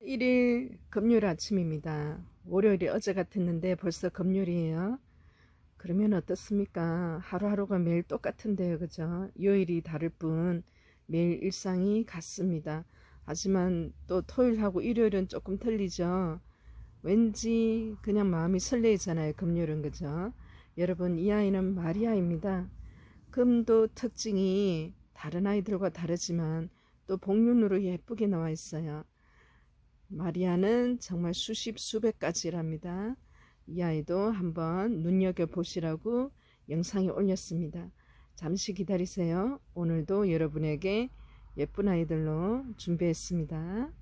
일일 금요일 아침입니다. 월요일이 어제 같았는데 벌써 금요일이에요. 그러면 어떻습니까? 하루하루가 매일 똑같은데요. 그죠? 요일이 다를 뿐 매일 일상이 같습니다. 하지만 또 토요일하고 일요일은 조금 틀리죠. 왠지 그냥 마음이 설레이잖아요. 금요일은 그죠? 여러분 이 아이는 마리아입니다. 금도 특징이 다른 아이들과 다르지만 또 복륜으로 예쁘게 나와 있어요. 마리아는 정말 수십 수백 가지랍니다. 이 아이도 한번 눈여겨 보시라고 영상에 올렸습니다. 잠시 기다리세요. 오늘도 여러분에게 예쁜 아이들로 준비했습니다.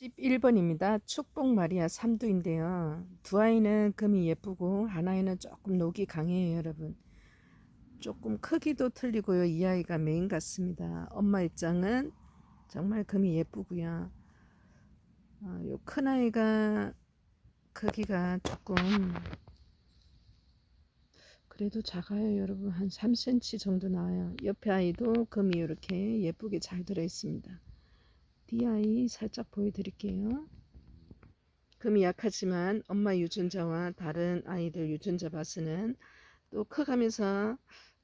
11번입니다. 축복 마리아 삼두인데요. 두 아이는 금이 예쁘고 하나에는 조금 녹이 강해요, 여러분. 조금 크기도 틀리고요. 이 아이가 메인 같습니다. 엄마 입장은 정말 금이 예쁘고요. 어, 요큰 아이가 크기가 조금 그래도 작아요 여러분 한 3cm 정도 나와요 옆에 아이도 금이 이렇게 예쁘게 잘 들어 있습니다 뒤 아이 살짝 보여드릴게요 금이 약하지만 엄마 유전자와 다른 아이들 유전자 봐서는 또 커가면서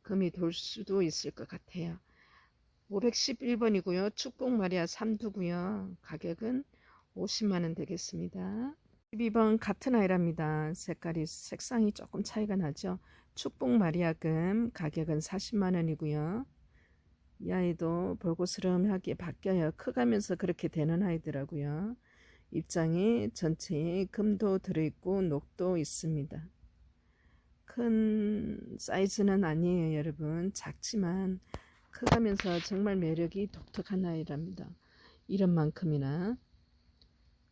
금이 돌 수도 있을 것 같아요 511번이고요 축복 마리아 3두고요 가격은 50만원 되겠습니다. 12번 같은 아이랍니다. 색깔이 색상이 조금 차이가 나죠. 축복 마리아금 가격은 40만원이고요. 이 아이도 볼고스름하게 바뀌어요. 커가면서 그렇게 되는 아이더라고요. 입장이 전체에 금도 들어있고 녹도 있습니다. 큰 사이즈는 아니에요 여러분. 작지만 커가면서 정말 매력이 독특한 아이랍니다. 이런 만큼이나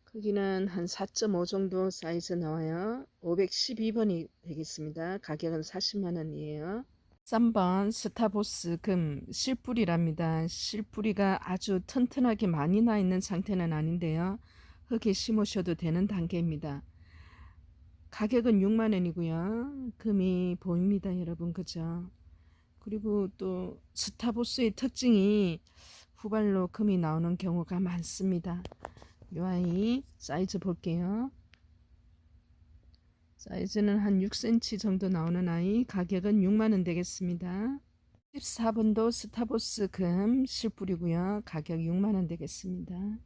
크기는 한 4.5 정도 사이즈 나와요. 512번이 되겠습니다. 가격은 40만원이에요. 3번 스타보스 금 실뿌리랍니다. 실뿌리가 아주 튼튼하게 많이 나 있는 상태는 아닌데요. 흙에 심으셔도 되는 단계입니다. 가격은 6만원이고요. 금이 보입니다. 여러분 그죠? 그리고 또 스타보스의 특징이 후발로 금이 나오는 경우가 많습니다. 이 아이 사이즈 볼게요. 사이즈는 한 6cm 정도 나오는 아이 가격은 6만원 되겠습니다. 14번도 스타보스 금 실뿌리고요. 가격 6만원 되겠습니다.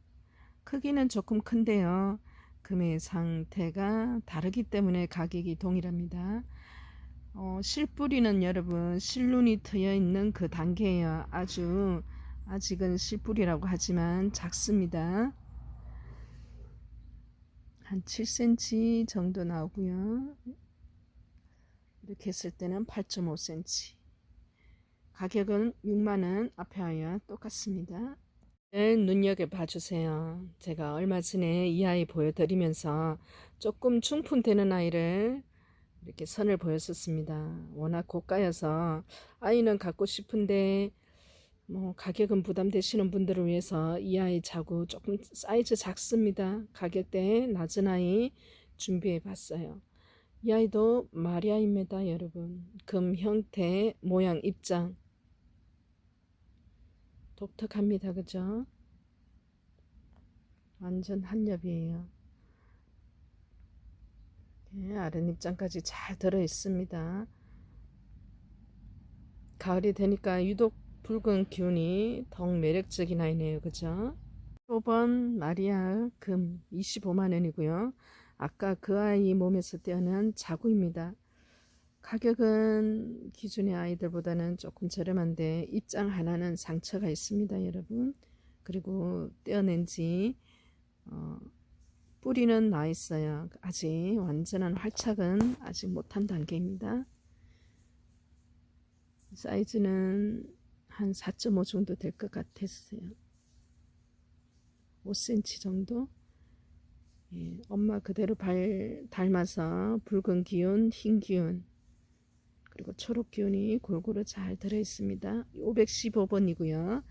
크기는 조금 큰데요. 금의 상태가 다르기 때문에 가격이 동일합니다. 어, 실뿌리는 여러분 실눈이 트여 있는 그 단계예요. 아주 아직은 실뿌리라고 하지만 작습니다. 한 7cm 정도 나오고요. 이렇게 했을 때는 8.5cm. 가격은 6만원 앞에 하여 똑같습니다. 네, 눈여겨봐 주세요. 제가 얼마 전에 이 아이 보여드리면서 조금 중품되는 아이를 이렇게 선을 보였었습니다. 워낙 고가여서 아이는 갖고 싶은데 뭐 가격은 부담되시는 분들을 위해서 이 아이 자구 조금 사이즈 작습니다. 가격대 낮은 아이 준비해 봤어요. 이 아이도 마리아입니다 여러분. 금 형태 모양 입장 독특합니다. 그죠? 완전 한엽이에요. 네, 아랫 입장까지 잘 들어 있습니다. 가을이 되니까 유독 붉은 기운이 더욱 매력적인 아이네요. 그죠? 5번 마리아 금 25만원이고요. 아까 그 아이 몸에서 떼어낸 자구입니다. 가격은 기존의 아이들보다는 조금 저렴한데 입장 하나는 상처가 있습니다. 여러분. 그리고 떼어낸 지 어, 뿌리는 나 있어요. 아직 완전한 활착은 아직 못한 단계입니다. 사이즈는 한 4.5 정도 될 것 같았어요. 5cm 정도? 예, 엄마 그대로 발 닮아서 붉은 기운, 흰 기운, 그리고 초록 기운이 골고루 잘 들어 있습니다. 515번이고요.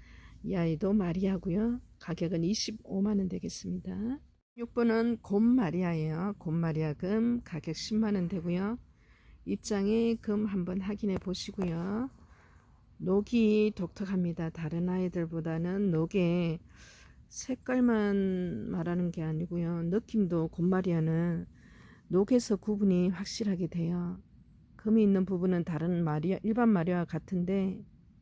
이 아이도 마리아고요. 가격은 25만원 되겠습니다. 6번은 곰마리아예요. 곰마리아 금 가격 10만원 되고요. 입장에 금 한번 확인해 보시고요. 녹이 독특합니다. 다른 아이들보다는 녹의 색깔만 말하는 게 아니고요. 느낌도 곰마리아는 녹에서 구분이 확실하게 돼요. 금이 있는 부분은 다른 마리아, 일반 마리아와 같은데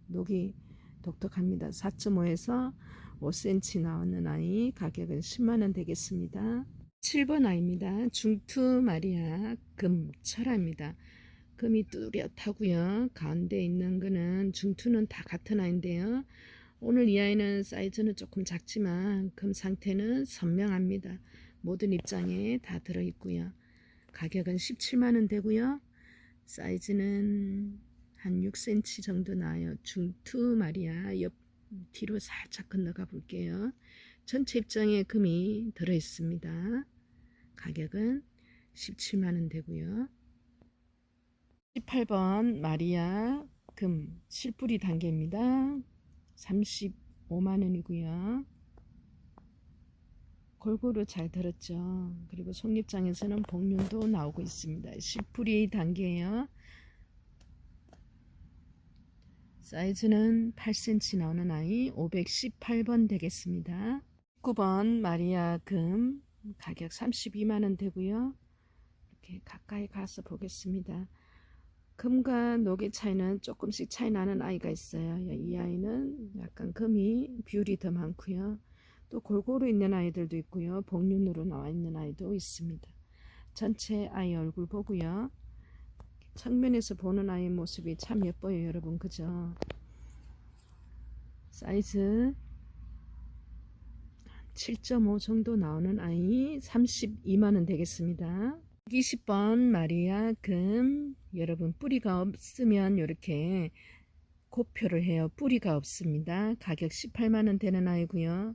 녹이 독특합니다. 4.5에서 5cm 나오는 아이 가격은 10만원 되겠습니다. 7번 아이입니다. 중투 마리아 금 철화입니다. 금이 뚜렷하고요. 가운데 있는 거는 중투는 다 같은 아이인데요. 오늘 이 아이는 사이즈는 조금 작지만 금 상태는 선명합니다. 모든 입장에 다 들어있고요. 가격은 17만원 되고요. 사이즈는 한 6cm 정도 나요. 중투 마리아 옆 뒤로 살짝 건너가 볼게요. 전체 입장에 금이 들어 있습니다. 가격은 17만원 되고요. 18번 마리아 금 실뿌리 단계입니다. 35만원이고요. 골고루 잘 들었죠. 그리고 속립장에서는 복륜도 나오고 있습니다. 실뿌리 단계예요. 사이즈는 8cm 나오는 아이 518번 되겠습니다. 9번 마리아 금 가격 32만원 되고요. 이렇게 가까이 가서 보겠습니다. 금과 녹의 차이는 조금씩 차이 나는 아이가 있어요. 이 아이는 약간 금이 비율이 더 많고요. 또 골고루 있는 아이들도 있고요. 복륜으로 나와 있는 아이도 있습니다. 전체 아이 얼굴 보고요. 측면에서 보는 아이 모습이 참 예뻐요 여러분 그죠 사이즈 7.5 정도 나오는 아이 32만원 되겠습니다 20번 마리아 금. 여러분 뿌리가 없으면 이렇게 고표를 해요. 뿌리가 없습니다. 가격 18만원 되는 아이고요.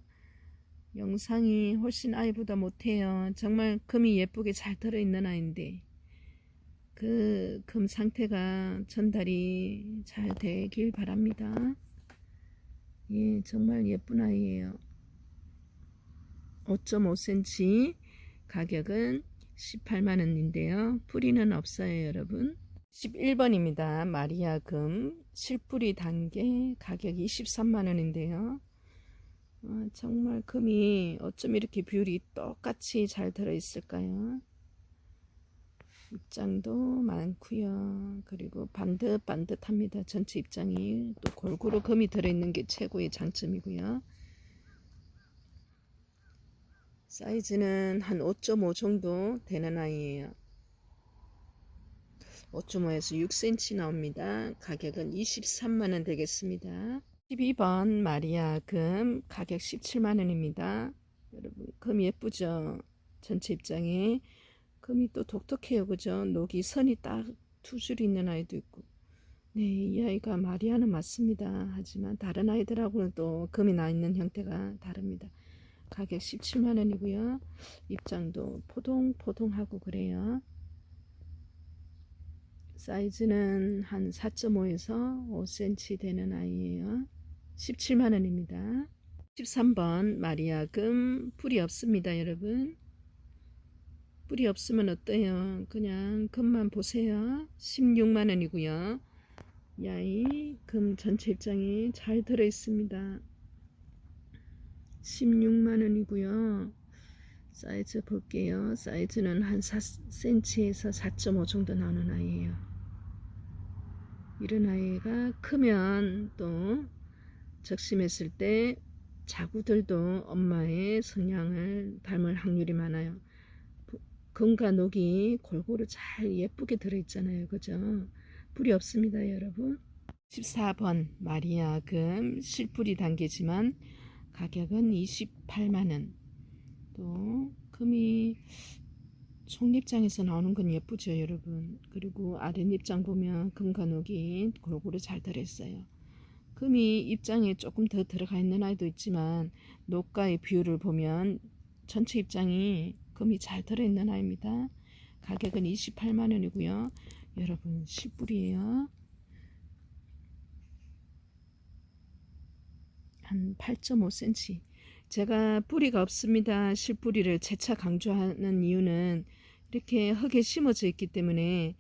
영상이 훨씬 아이보다 못해요. 정말 금이 예쁘게 잘 들어있는 아이인데 그 금 상태가 전달이 잘 되길 바랍니다. 예, 정말 예쁜 아이예요. 5.5cm 가격은 18만원인데요. 뿌리는 없어요, 여러분. 11번입니다. 마리아 금 실뿌리 단계 가격 23만원인데요. 어, 정말 금이 어쩜 이렇게 비율이 똑같이 잘 들어있을까요? 입장도 많고요. 그리고 반듯반듯합니다. 전체 입장이 또 골고루 금이 들어있는 게 최고의 장점이고요. 사이즈는 한 5.5 정도 되는 아이예요. 5.5에서 6cm 나옵니다. 가격은 23만원 되겠습니다. 12번 마리아 금 가격 17만원입니다. 여러분 금 예쁘죠? 전체 입장에 금이 또 독특해요. 그죠? 녹이 선이 딱 두 줄 있는 아이도 있고. 네, 이 아이가 마리아는 맞습니다. 하지만 다른 아이들하고는 또 금이 나 있는 형태가 다릅니다. 가격 17만원이고요. 입장도 포동포동하고 그래요. 사이즈는 한 4.5에서 5cm 되는 아이예요. 17만원입니다. 13번 마리아 금 풀이 없습니다 여러분 뿌리 없으면 어때요? 그냥 금만 보세요. 16만원이고요. 야이 금 전체 입장이 잘 들어있습니다. 16만원이고요. 사이즈 볼게요. 사이즈는 한 4cm에서 4.5 정도 나오는 아이예요. 이런 아이가 크면 또 적심했을 때 자구들도 엄마의 성향을 닮을 확률이 많아요. 금과 녹이 골고루 잘 예쁘게 들어있잖아요. 그죠? 뿌리 없습니다. 여러분. 14번 마리아금 실뿌리 단계지만 가격은 28만원 또 금이 총립장에서 나오는 건 예쁘죠 여러분 그리고 아랫입장 보면 금과 녹이 골고루 잘 들어있어요 금이 입장에 조금 더 들어가 있는 아이도 있지만 녹과의 비율을 보면 전체 입장이 금이 잘 들어있는 아이입니다. 가격은 28만원이고요. 여러분 10불이에요. 한 8.5cm 제가 뿌리가 없습니다. 실뿌리를 재차 강조하는 이유는 이렇게 흙에 심어져 있기 때문에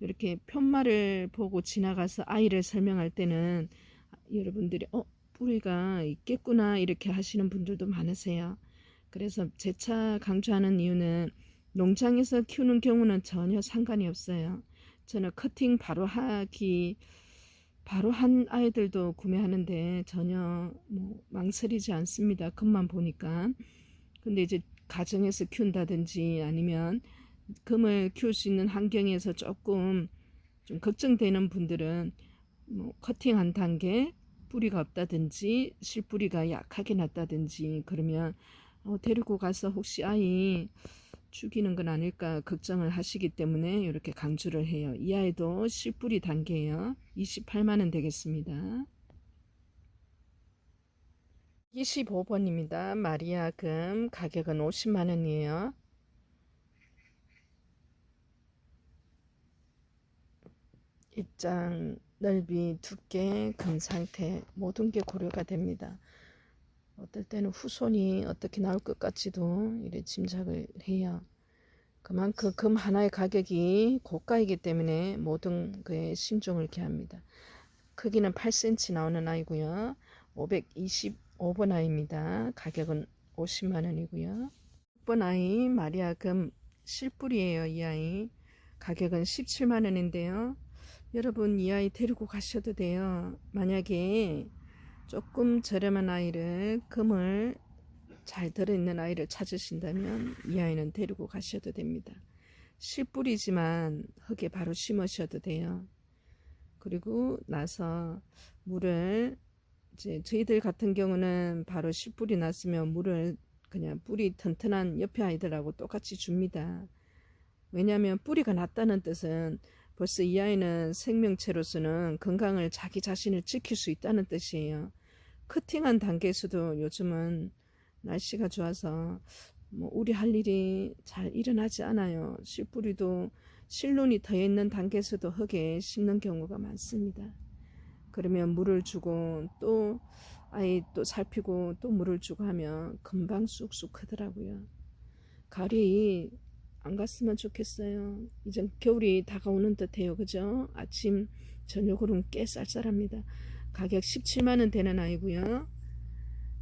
이렇게 편말을 보고 지나가서 아이를 설명할 때는 여러분들이 어 뿌리가 있겠구나 이렇게 하시는 분들도 많으세요. 그래서 재차 강조하는 이유는 농장에서 키우는 경우는 전혀 상관이 없어요. 저는 커팅 바로 하기 바로 한 아이들도 구매하는데 전혀 뭐 망설이지 않습니다. 금만 보니까. 근데 이제 가정에서 키운다든지 아니면 금을 키울 수 있는 환경에서 조금 좀 걱정되는 분들은 뭐 커팅한 단계 뿌리가 없다든지 실뿌리가 약하게 났다든지 그러면 어, 데리고 가서 혹시 아이 죽이는 건 아닐까 걱정을 하시기 때문에 이렇게 강조를 해요. 이 아이도 실뿌리 단계예요. 28만원 되겠습니다. 25번입니다. 마리아 금 가격은 50만원이에요. 입장 넓이, 두께, 금 상태 모든 게 고려가 됩니다. 어떨 때는 후손이 어떻게 나올 것 같지도 이래 짐작을 해요. 그만큼 금 하나의 가격이 고가이기 때문에 모든 그에 신중을 기합니다. 크기는 8cm 나오는 아이고요. 525번 아이입니다. 가격은 50만원이고요. 6번 아이 마리아 금 실뿌리예요. 이 아이 가격은 17만원인데요. 여러분 이 아이 데리고 가셔도 돼요. 만약에 조금 저렴한 아이를 금을 잘 들어있는 아이를 찾으신다면 이 아이는 데리고 가셔도 됩니다. 씨뿌리지만 흙에 바로 심으셔도 돼요. 그리고 나서 물을 이제 저희들 같은 경우는 바로 씨뿌리 났으면 물을 그냥 뿌리 튼튼한 옆에 아이들하고 똑같이 줍니다. 왜냐하면 뿌리가 났다는 뜻은 벌써 이 아이는 생명체로서는 건강을 자기 자신을 지킬 수 있다는 뜻이에요. 커팅한 단계에서도 요즘은 날씨가 좋아서 뭐 우리 할 일이 잘 일어나지 않아요. 씨뿌리도 실눈이 더 있는 단계에서도 흙에 심는 경우가 많습니다. 그러면 물을 주고 또 아이 또 살피고 또 물을 주고 하면 금방 쑥쑥 크더라고요. 가을이 안 갔으면 좋겠어요. 이제 겨울이 다가오는 듯해요. 그죠? 아침 저녁으로는 꽤 쌀쌀합니다. 가격 17만원 되는 아이고요.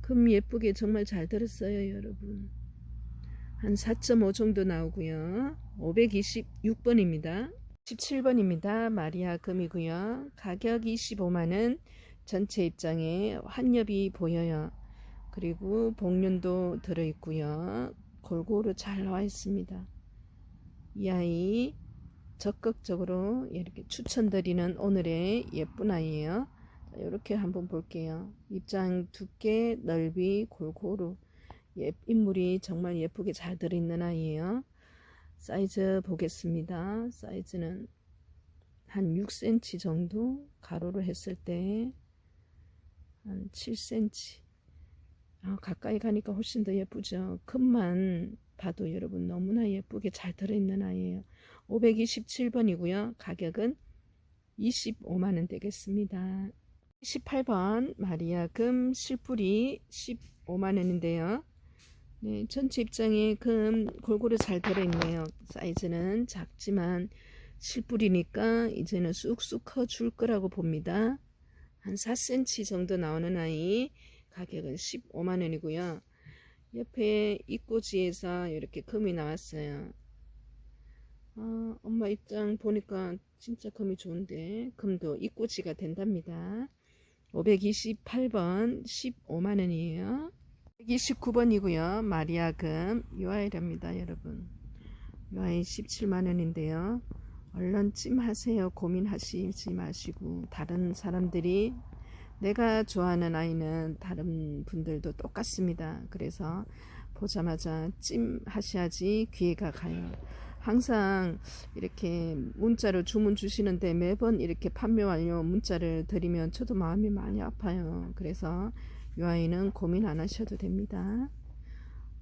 금 예쁘게 정말 잘 들었어요. 여러분. 한 4.5 정도 나오고요. 526번입니다. 17번입니다. 마리아 금이고요. 가격 25만원 전체 입장에 환엽이 보여요. 그리고 복륜도 들어있고요. 골고루 잘 나와 있습니다. 이 아이 적극적으로 이렇게 추천드리는 오늘의 예쁜 아이예요. 이렇게 한번 볼게요. 입장 두께, 넓이, 골고루 예, 인물이 정말 예쁘게 잘 들어있는 아이예요. 사이즈 보겠습니다. 사이즈는 한 6cm 정도 가로로 했을 때 한 7cm 아, 가까이 가니까 훨씬 더 예쁘죠. 금만 봐도 여러분 너무나 예쁘게 잘 들어있는 아이예요. 527번이고요. 가격은 25만원 되겠습니다. 18번 마리아 금 실뿌리 15만원인데요. 네, 전체 입장에 금 골고루 잘 들어있네요. 사이즈는 작지만 실뿌리니까 이제는 쑥쑥 커 줄 거라고 봅니다. 한 4cm 정도 나오는 아이 가격은 15만원이고요. 옆에 입꼬지에서 이렇게 금이 나왔어요. 아, 엄마 입장 보니까 진짜 금이 좋은데 금도 입꼬지가 된답니다. 528번 15만원이에요. 129번이고요. 마리아금 유아이랍니다. 여러분. 유아이 17만원인데요. 얼른 찜하세요. 고민하시지 마시고 다른 사람들이 내가 좋아하는 아이는 다른 분들도 똑같습니다. 그래서 보자마자 찜 하셔야지 기회가 가요. 항상 이렇게 문자로 주문 주시는데 매번 이렇게 판매 완료 문자를 드리면 저도 마음이 많이 아파요. 그래서 이 아이는 고민 안 하셔도 됩니다.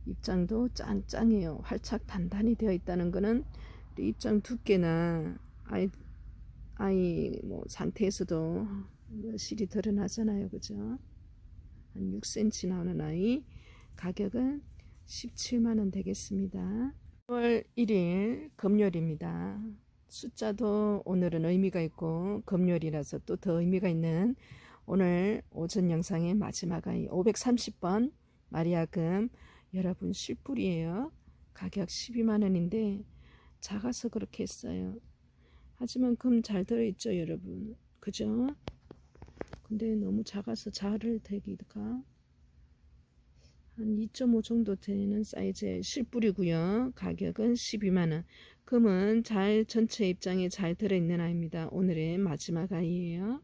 입장도 짱짱해요. 활착 단단히 되어 있다는 것은 입장 두께나 아이 아이 뭐 상태에서도 실이 드러나잖아요. 그죠? 한 6cm 나오는 아이 가격은 17만원 되겠습니다. 10월 1일 금요일입니다. 숫자도 오늘은 의미가 있고 금요일이라서 또 더 의미가 있는 오늘 오전 영상의 마지막 아이 530번 마리아금 여러분 실뿔이에요. 가격 12만원인데 작아서 그렇게 했어요. 하지만 금 잘 들어있죠 여러분 그죠? 근데 너무 작아서 잘을 되기가 한 2.5 정도 되는 사이즈의 실뿔이고요. 가격은 12만원. 금은 잘 전체 입장에 잘 들어있는 아이입니다. 오늘의 마지막 아이예요.